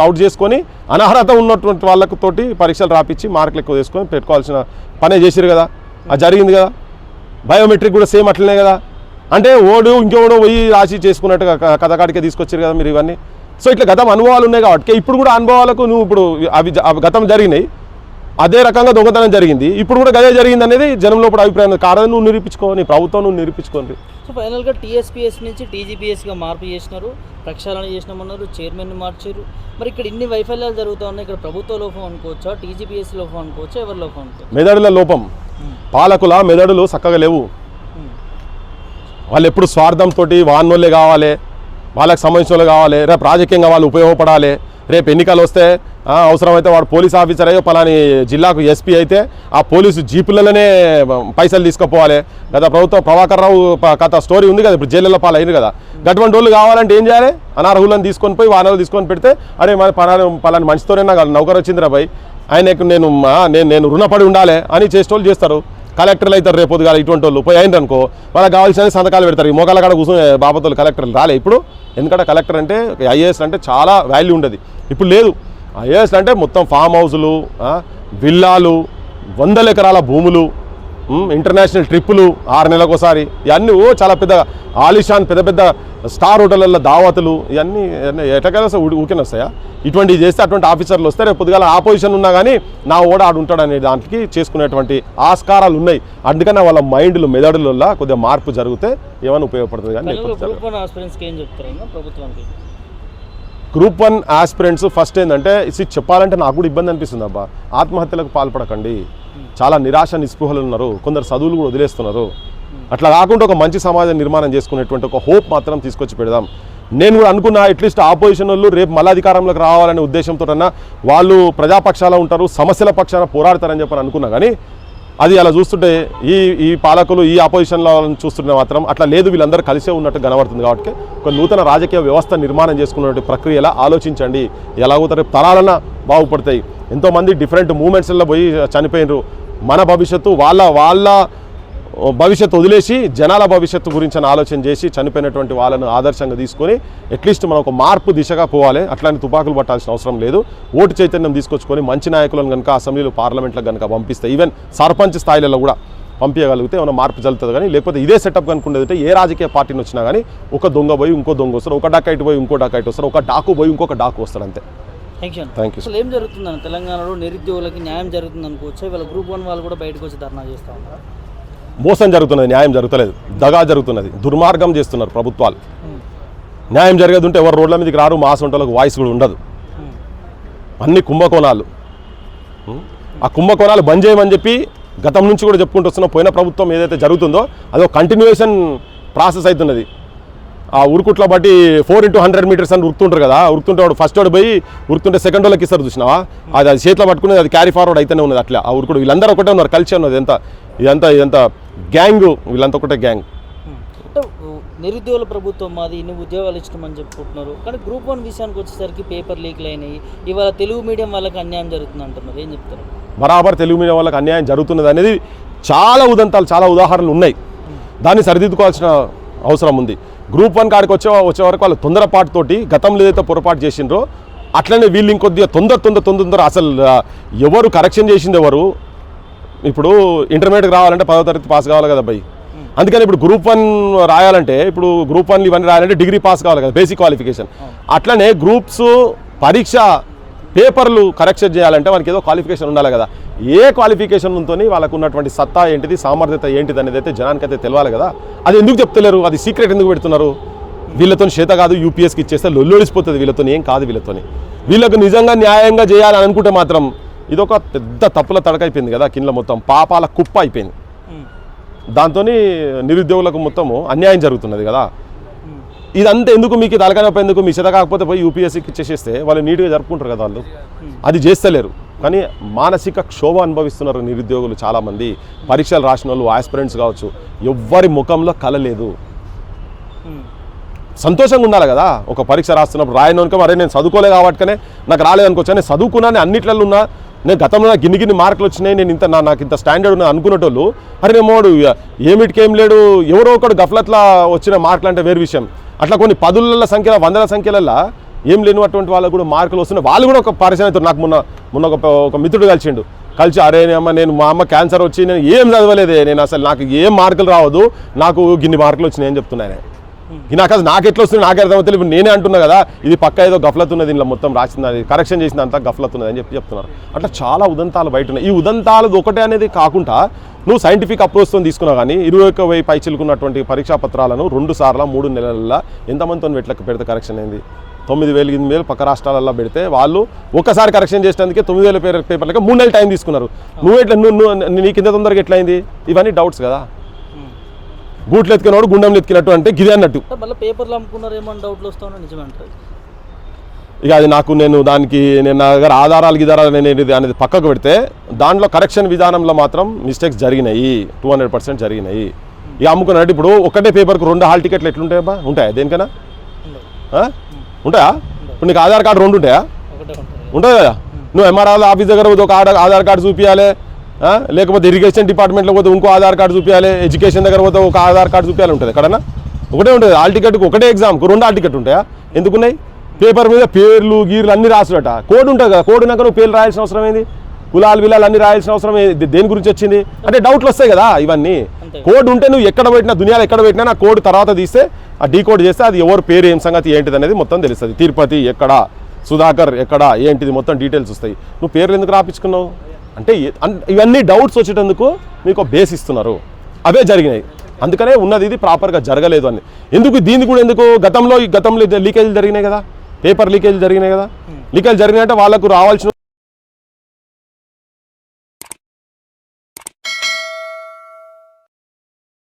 Out చేసుకొని అనర్హత ఉన్నటువంటి వాళ్ళకు తోటి పరీక్షలు రాపించి మార్కులు ఎక్కువ చేసుకొని పెట్టుకోవాల్సిన పనే చేసిరు కదా. అది జరిగింది కదా. బయోమెట్రిక్ కూడా సేమ్ అట్లనే కదా. అంటే ఓడు ఇంకోడు పోయి రాసి చేసుకున్నట్టుగా క- కథకాడికే తీసుకొచ్చారు కదా మీరు ఇవన్నీ. సో ఇట్లా గతం అనుభవాలు ఉన్నాయి కాబట్టి ఇప్పుడు కూడా అనుభవాలకు నువ్వు ఇప్పుడు అవి గతం జరిగినాయి. అదే రకంగా దొంగతనం జరిగింది. ఇప్పుడు కూడా గదే జరిగింది అనేది జనం లోపల అభిప్రాయం. కాదని నువ్వు నిరూపించుకో నీ ప్రభుత్వం నువ్వు నిరూపించుకోండి సో ఫైనల్గా టీఎస్పీఎస్ నుంచి టీజీపీఎస్గా మార్పు చేసినారు. ప్రక్షాళన చేసినామన్నారు చైర్మన్ని మార్చారు. మరి ఇక్కడ ఇన్ని వైఫల్యాలు జరుగుతూ ఉన్నాయి. ఇక్కడ ప్రభుత్వ లోపం అనుకోవచ్చా? టీజీపీఎస్ లోపం అనుకోవచ్చా? ఎవరి లోపం అనుకోవచ్చు? మెదడుల లోపం. పాలకుల మెదడులు చక్కగా లేవు. వాళ్ళు ఎప్పుడు స్వార్థంతో వాన్నోళ్ళే కావాలి. వాళ్ళకి సంబంధించిన వాళ్ళు కావాలి రేపు రాజకీయంగా వాళ్ళు ఉపయోగపడాలి. రేపు ఎన్నికలు వస్తే అవసరమైతే వాడు పోలీస్ ఆఫీసర్ అయ్యో పలాని జిల్లాకు ఎస్పీ అయితే ఆ పోలీసు జీపులలోనే పైసలు తీసుకుపోవాలి. గత ప్రభుత్వం ప్రభాకర్ రావు కథ స్టోరీ ఉంది కదా ఇప్పుడు జైలులో పాలు అయింది కదా. గటువంటి వాళ్ళు కావాలంటే ఏం చేయాలి? అనార్హులను తీసుకొని పోయి వానలు తీసుకొని పెడితే అరే మన పలాని పలాని మంచితోనే నాకు నౌకరు వచ్చింది రా భయ్ ఆయనకు నేను నేను నేను రుణపడి ఉండాలి అని చేసేటోళ్ళు చేస్తారు. కలెక్టర్లు అవుతారు రేపు పొద్దుగా ఇటువంటి వాళ్ళు పోయి అయింది అనుకో వాళ్ళకి కావాల్సిన సంతకాలు పెడతారు. ఈ మోకాల కాడ కూర్చొని బాబతోళ్ళు కలెక్టర్లు రాలే ఇప్పుడు. ఎందుకంటే కలెక్టర్ అంటే ఐఏఎస్ అంటే చాలా వాల్యూ ఉండదు. ఇప్పుడు లేదు. ఐఏఎస్ అంటే మొత్తం ఫామ్ హౌజులు విల్లాలు వందల ఎకరాల భూములు ఇంటర్నేషనల్ ట్రిప్పులు ఆరు నెలలకు ఒకసారి ఇవన్నీ ఓ చాలా పెద్ద ఆలిషాన్ పెద్ద పెద్ద స్టార్ హోటళ్ళల్లో దావతులు ఇవన్నీ ఎటకైనా వస్తాయి ఊ- ఊరికే వస్తాయా? ఇటువంటివి చేస్తే అటువంటి ఆఫీసర్లు వస్తే రేపు పొద్దుగాల ఆపోజిషన్ ఉన్నా కానీ నా ఓడ ఆడు ఉంటాడు అనే దానికి చేసుకునేటువంటి ఆస్కారాలు ఉన్నాయి. అందుకనే వాళ్ళ మైండ్లు మెదడులలో కొద్దిగా మార్పు జరిగితే ఏమైనా ఉపయోగపడుతుంది కానీ గ్రూప్ వన్ ఆస్పిరెంట్స్ ఫస్ట్ ఏంటంటే ఇది చెప్పాలంటే నాకు కూడా ఇబ్బంది అనిపిస్తుంది అబ్బా. ఆత్మహత్యలకు పాల్పడకండి. చాలా నిరాశ నిస్పృహలు ఉన్నారు. కొందరు చదువులు కూడా వదిలేస్తున్నారు. అట్లా కాకుండా ఒక మంచి సమాజం నిర్మాణం చేసుకునేటువంటి ఒక హోప్ మాత్రం తీసుకొచ్చి పెడదాం. నేను కూడా అనుకున్నా అట్లీస్ట్ ఆపోజిషన్ వాళ్ళు రేపు మళ్ళీ అధికారంలోకి రావాలనే ఉద్దేశంతో వాళ్ళు ప్రజాపక్షాల ఉంటారు సమస్యల పక్షాన పోరాడతారని చెప్పని అనుకున్నా. కానీ అది అలా చూస్తుంటే ఈ ఈ పాలకులు ఈ ఆపోజిషన్లో చూస్తుంటే మాత్రం అట్లా లేదు వీళ్ళందరూ కలిసే ఉన్నట్టు కనబడుతుంది కాబట్టి ఒక నూతన రాజకీయ వ్యవస్థ నిర్మాణం చేసుకున్నటువంటి ప్రక్రియలా ఆలోచించండి. ఎలాగోతారు తరాలన బాగుపడతాయి. ఎంతోమంది డిఫరెంట్ మూమెంట్స్లో పోయి చనిపోయినరు. మన భవిష్యత్తు వాళ్ళ వాళ్ళ భవిష్యత్తు వదిలేసి జనాల భవిష్యత్తు గురించి ఆలోచన చేసి చనిపోయినటువంటి వాళ్ళను ఆదర్శంగా తీసుకొని అట్లీస్ట్ మనం ఒక మార్పు దిశగా పోవాలి. అట్లాంటి తుపాకులు పట్టాల్సిన అవసరం లేదు. ఓటు చైతన్యం తీసుకొచ్చుకొని మంచి నాయకులను కనుక అసెంబ్లీలో పార్లమెంట్లో కనుక పంపిస్తే ఈవెన్ సర్పంచ్ స్థాయిలలో కూడా పంపించగలిగితే ఏమైనా మార్పు జరుగుతుంది కానీ లేకపోతే ఇదే సెటప్ కనుకుంటే ఏ రాజకీయ పార్టీని వచ్చినా కానీ ఒక దొంగ పోయి ఇంకో దొంగ వస్తారు ఒక డకాయిట్ పోయి ఇంకో డకాయిట్ వస్తారు ఒక డాకు పోయి ఇంకొక డాకు వస్తారు అంతే. థ్యాంక్ యూ అసలు ఏం జరుగుతుందన్న తెలంగాణలో నిరుద్యోగులకి న్యాయం జరుగుతుంది అనుకోవచ్చు ఇవాళ గ్రూప్ వన్ వాళ్ళు కూడా బయటకు వచ్చి ధర్నా చేస్తూ ఉన్నారు? మోసం జరుగుతున్నది న్యాయం జరుగుతలేదు దగా జరుగుతున్నది దుర్మార్గం చేస్తున్నారు ప్రభుత్వాలు. న్యాయం జరిగేది ఉంటే ఎవరు రోడ్ల మీదకి రారు మా సొంటలకు వాయిస్ కూడా ఉండదు. అన్ని కుంభకోణాలు. ఆ కుంభకోణాలు బంద్ చేయమని చెప్పి గతం నుంచి కూడా చెప్పుకుంటూ వస్తున్నాం. పోయిన ప్రభుత్వం ఏదైతే జరుగుతుందో అది కంటిన్యూషన్ ప్రాసెస్ అవుతున్నది. ఆ ఉరుకుట్ల బట్టి ఫోర్ ఇంటూ హండ్రెడ్ మీటర్స్ అని ఉరుకుతుంటారు కదా ఉరుకుతుంటే వాడు ఫస్ట్ వాడు పోయి ఉరుకుతుంటే సెకండ్ వాళ్ళకి ఇస్తారు చూసినావా? అది అది చేతిలో పట్టుకునేది అది క్యారీ ఫార్వర్డ్ అయితేనే ఉన్నది అట్లా. ఆ ఉరుకుడు వీళ్ళందరూ ఒకటే ఉన్నారు కలిసి ఉన్నది ఎంత ఇదంతా ఇదంతా గ్యాంగ్ వీళ్ళంతా ఒకటే గ్యాంగ్ నిరుద్యోగుల ప్రభుత్వం మాది ఇన్ని ఉద్యోగాలు ఇష్టమని చెప్పుకుంటున్నారు. కానీ గ్రూప్ వన్ విషయానికి వచ్చేసరికి పేపర్ లీక్లు అయినాయి. ఇవాళ తెలుగు మీడియం వాళ్ళకి అన్యాయం జరుగుతుంది అంటున్నారు. ఏం చెప్తారు? బరాబర్ తెలుగు మీడియం వాళ్ళకి అన్యాయం జరుగుతున్నది అనేది చాలా ఉదంతాలు చాలా ఉదాహరణలు ఉన్నాయి. దాన్ని సరిదిద్దుకోవాల్సిన అవసరం ఉంది. గ్రూప్ వన్ కాడికి వచ్చే వచ్చే వరకు వాళ్ళు తొందరపాటుతోటి గతంలో ఏదైతే పొరపాటు చేసిండ్రో అట్లనే వీళ్ళు ఇంకొద్దిగా తొందర తొందర తొందర తొందర అసలు ఎవరు కరెక్షన్ చేసింది ఎవరు? ఇప్పుడు ఇంటర్మీడియట్కి రావాలంటే పదో తరగతి పాస్ కావాలి కదా భయ్. అందుకని ఇప్పుడు గ్రూప్ వన్ రాయాలంటే ఇప్పుడు గ్రూప్ వన్ ఇవన్నీ రాయాలంటే డిగ్రీ పాస్ కావాలి కదా బేసిక్ క్వాలిఫికేషన్ అట్లనే గ్రూప్స్ పరీక్ష పేపర్లు కరెక్షన్ చేయాలంటే మనకి ఏదో క్వాలిఫికేషన్ ఉండాలి కదా. ఏ క్వాలిఫికేషన్ ఉంతో వాళ్ళకు ఉన్నటువంటి సత్తా ఏంటిది సామర్థ్యత ఏంటిది అనేది అయితే జనానికి అయితే తెలియాలి కదా. అది ఎందుకు చెప్తలేరు? అది సీక్రెట్ ఎందుకు పెడుతున్నారు? వీళ్ళతో చేత కాదు యూపీఎస్కి ఇచ్చేస్తే లొల్లొడిసిపోతుంది వీళ్ళతో ఏం కాదు వీళ్ళతోని. వీళ్ళకు నిజంగా న్యాయంగా చేయాలని అనుకుంటే మాత్రం ఇది ఒక పెద్ద తప్పుల తడకైపోయింది కదా కింద మొత్తం పాపాల కుప్ప అయిపోయింది. దాంతో నిరుద్యోగులకు మొత్తము అన్యాయం జరుగుతున్నది కదా. ఇదంతా ఎందుకు మీకు తలకనొప్పి ఎందుకు? మీ చేత కాకపోతే పోయి యూపీఎస్సీకి ఇచ్చేసేస్తే వాళ్ళు నీట్గా జరుపుకుంటారు కదా వాళ్ళు. అది చేస్తలేరు. కానీ మానసిక క్షోభ అనుభవిస్తున్నారు నిరుద్యోగులు చాలామంది. పరీక్షలు రాసిన వాళ్ళు ఆస్పిరెంట్స్ కావచ్చు. ఎవ్వరి ముఖంలో కలలేదు సంతోషంగా ఉండాలి కదా. ఒక పరీక్ష రాస్తున్నప్పుడు రాయనోనుక మరే నేను చదువుకోలే కాబట్టినే నాకు రాలేదనుకోవచ్చు నేను చదువుకున్నాను అన్నిట్లలో ఉన్నా. నేను గతంలో నాకు గిన్ని గిన్ని మార్కులు వచ్చినాయి. నేను ఇంత నా- నాకు ఇంత స్టాండర్డ్ ఉన్నా అనుకునేటోళ్ళు అరే నేను మోడు ఏమిటికేం లేడు? ఎవరో ఒకడు గఫలట్లా వచ్చిన మార్కులు అంటే వేరు విషయం. అట్లా కొన్ని పదుల సంఖ్యల వందల సంఖ్యలల్లో ఏం లేనటువంటి వాళ్ళకు కూడా మార్కులు వస్తున్నాయి. వాళ్ళు కూడా ఒక పరిచయం అవుతారు నాకు మొన్న మొన్న ఒక ఒక మిత్రుడు కలిసిండు. కలిసి అరే అమ్మ నేను మా అమ్మ క్యాన్సర్ వచ్చి నేను ఏం చదవలేదే? నేను అసలు నాకు ఏం మార్కులు రావద్దు? నాకు గిన్ని మార్కులు వచ్చినాయి అని చెప్తున్నాను నాకు అసలు నాకు ఎట్లా వస్తుంది నాకు అర్థమవుతుంది. ఇప్పుడు నేనే అంటున్నా కదా ఇది పక్క ఏదో గఫలత్ ఉన్నది ఇంట్లో మొత్తం రాసింది అది కరెక్షన్ చేసిన అంతా గఫలత్ ఉన్నది అని చెప్పి చెప్తున్నారు అట్లా చాలా ఉదంతాలు బయట ఉన్నాయి. ఈ ఉదంతాలు ఒకటే అనేది కాకుండా నువ్వు సైంటిఫిక్ అప్రోచ్తో తీసుకున్నా కానీ ఇరవై ఒక్క వెయ్యి పైచిలుకున్నటువంటి పరీక్షా పత్రాలను రెండు సార్లు మూడు నెలల ఎంతమందితో వెట్లకు పెడితే కరెక్షన్ అయింది? తొమ్మిది వేలు ఎనిమిది వేలు పక్క రాష్ట్రాలలో పెడితే వాళ్ళు ఒక్కసారి కరెక్షన్ చేసినందుకే తొమ్మిది వేల పేపర్లకి మూడు నెలలు టైం తీసుకున్నారు. నువ్వు ఎట్లా నువ్వు నువ్వు నీకు ఇంత తొందరగా ఎట్లా అయింది ఇవన్నీ డౌట్స్ కదా. గూట్లు ఎత్తుకున్నాడు గుండెంలు ఎత్తుకినట్టు అంటే గిదే అన్నట్టు. మళ్ళీ పేపర్లు డౌట్లు ఇక అది నాకు నేను దానికి నేను నా దగ్గర ఆధారాలు గిధారాలు అనేది అనేది పక్కకు పెడితే దాంట్లో కరెక్షన్ విధానంలో మాత్రం మిస్టేక్స్ జరిగినాయి. టూ హండ్రెడ్ పర్సెంట్ జరిగినాయి. ఇక అమ్ముకున్నట్టు ఇప్పుడు ఒకటే పేపర్కి రెండు హాల్ టికెట్లు ఎట్లుంటాయి బా ఉంటాయా దేనికైనా? ఉంటాయా? ఇప్పుడు నీకు ఆధార్ కార్డు రెండు ఉంటాయా? ఉంటుంది కదా? నువ్వు ఎంఆర్ఆర్ ఆఫీస్ దగ్గర ఒక ఆధార్ ఆధార్ కార్డు చూపించాలి? లేకపోతే ఇరిగేషన్ డిపార్ట్మెంట్లో పోతే ఇంకో ఆధార్ కార్డు చూపించాలి ఎడ్యుకేషన్ దగ్గర పోతే ఒక ఆధార్ కార్డు చూపించాలి ఉంటుంది ఎక్కడన్నా ఒకటే ఉంటుంది ఆల్ టికెట్కి ఒకటే ఎగ్జామ్కి రెండు ఆల్ టికెట్ ఉంటాయా? ఎందుకున్నాయి? పేపర్ మీద పేర్లు గీర్లు అన్ని రాసుడట. కోడ్ ఉంటుంది కదా కోడ్ ఉన్నాక నువ్వు పేర్లు రాయాల్సిన అవసరం ఏంది? కులాలు విలాలు అన్ని రాయాల్సిన అవసరం దేని గురించి వచ్చింది? అంటే డౌట్లు వస్తాయి కదా ఇవన్నీ. కోడ్ ఉంటే నువ్వు ఎక్కడ పెట్టినా దునియాలో ఎక్కడ పెట్టినా నా కోడ్ తర్వాత తీస్తే ఆ డీ కోడ్ చేస్తే అది ఎవరు పేరు ఏం సంగతి ఏంటిది అనేది మొత్తం తెలుస్తుంది. తిరుపతి ఎక్కడ సుధాకర్ ఎక్కడ ఏంటిది మొత్తం డీటెయిల్స్ వస్తాయి. నువ్వు పేర్లు ఎందుకు రాపించుకున్నావు? అంటే ఇవన్నీ డౌట్స్ వచ్చేటందుకు మీకు బేస్ ఇస్తున్నారు. అవే జరిగినాయి. అందుకనే ఉన్నది ఇది ప్రాపర్గా జరగలేదు అని. ఎందుకు దీన్ని కూడా ఎందుకు గతంలో ఈ గతంలో లీకేజీలు జరిగినాయి కదా? పేపర్ లీకేజీలు జరిగినాయి కదా? లీకేజ్ జరిగినాయంటే వాళ్ళకు రావాల్సిన